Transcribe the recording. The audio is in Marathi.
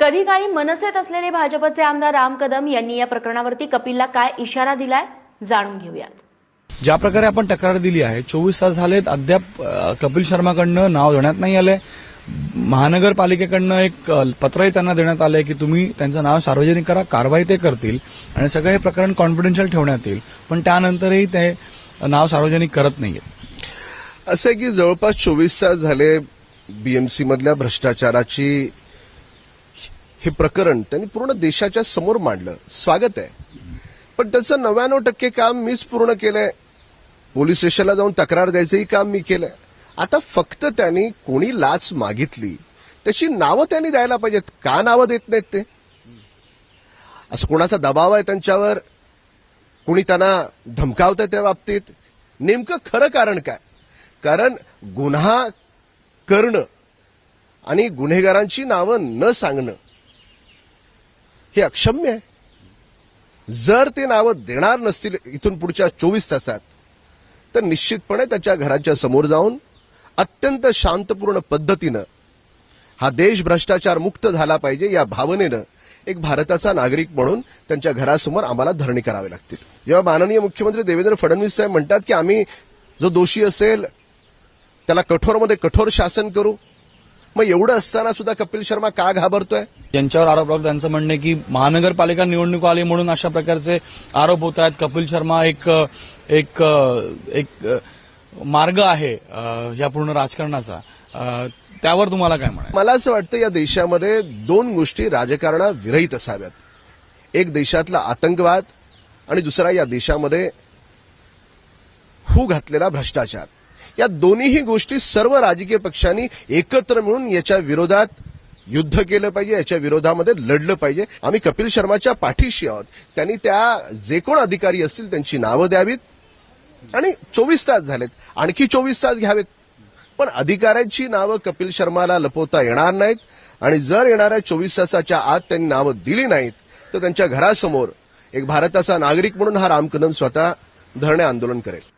कधी काळी मनसेत असलेले भाजपचे आमदार राम कदम यांनी या प्रकरणावरती कपिलला काय इशारा दिलाय जाणून घेऊयात. ज्या प्रकारे आपण तक्रार दिली आहे चोवीस तास झालेत अद्याप कपिल शर्माकडनं नाव देण्यात नाही आलंय. महानगरपालिकेकडनं एक पत्रही त्यांना देण्यात आलंय की तुम्ही त्यांचं नाव सार्वजनिक करा कारवाई ते करतील आणि सगळं हे प्रकरण कॉन्फिडेन्शियल ठेवण्यात येईल. पण त्यानंतरही ते नाव सार्वजनिक करत नाहीये असं आहे की जवळपास चोवीस तास झाले बीएमसी मधल्या भ्रष्टाचाराची हे प्रकरण त्यांनी पूर्ण देशाच्या समोर मांडलं. स्वागत आहे. पण त्याचं नव्याण्णव टक्के काम मीच पूर्ण केलंय. पोलीस स्टेशनला जाऊन तक्रार द्यायचंही काम मी केलंय. आता फक्त त्यांनी कोणी लाच मागितली त्याची नावं त्यांनी द्यायला पाहिजेत. का नावं देत नाहीत ते? असं कोणाचा दबाव आहे त्यांच्यावर? कुणी त्यांना धमकावतंय त्या बाबतीत? नेमकं खरं कारण काय? कारण गुन्हा करणं आणि गुन्हेगारांची नावं न सांगणं हे अक्षम्य आहे. जर ते नावं देणार नसतील इथून पुढच्या चोवीस तासात तर निश्चितपणे त्याच्या घराच्या समोर जाऊन अत्यंत शांतपूर्ण पद्धतीनं हा देश भ्रष्टाचार मुक्त झाला पाहिजे या भावनेनं एक भारताचा नागरिक म्हणून त्यांच्या घरासमोर आम्हाला धरणी करावी लागतील. जेव्हा माननीय मुख्यमंत्री देवेंद्र फडणवीस साहेब म्हणतात की आम्ही जो दोषी असेल त्याला कठोरमध्ये कठोर शासन करू मग एवढं असताना सुद्धा कपिल शर्मा का घाबरतोय? ज्यांच्यावर आरोप लागतो त्यांचं म्हणणं आहे की महानगरपालिका निवडणूक आली म्हणून अशा प्रकारचे आरोप होत आहेत. कपिल शर्मा एक एक एक मार्ग आहे या पूर्ण राजकारणाचा. त्यावर तुम्हाला काय म्हणाय मला असं वाटतं या देशामध्ये दोन गोष्टी राजकारणा विरहित असाव्यात. एक देशातला आतंकवाद आणि दुसरा या देशामध्ये हू घातलेला भ्रष्टाचार. या दोन्हीही गोष्टी सर्व राजकीय पक्षांनी एकत्र मिळून याच्या विरोधात युद्ध केलं पाहिजे याच्या विरोधामध्ये लढलं पाहिजे. आम्ही कपिल शर्माच्या पाठीशी आहोत. त्यांनी त्या जे कोण अधिकारी असतील त्यांची नावं द्यावीत आणि चोवीस तास झालेत. आणखी चोवीस तास घ्यावेत. पण अधिकाऱ्यांची नावं कपिल शर्माला लपवता येणार नाहीत आणि जर येणाऱ्या चोवीस तासाच्या आत त्यांनी नावं दिली नाहीत तर त्यांच्या घरासमोर एक भारताचा नागरिक म्हणून हा रामकदम स्वतः धरणे आंदोलन करेल.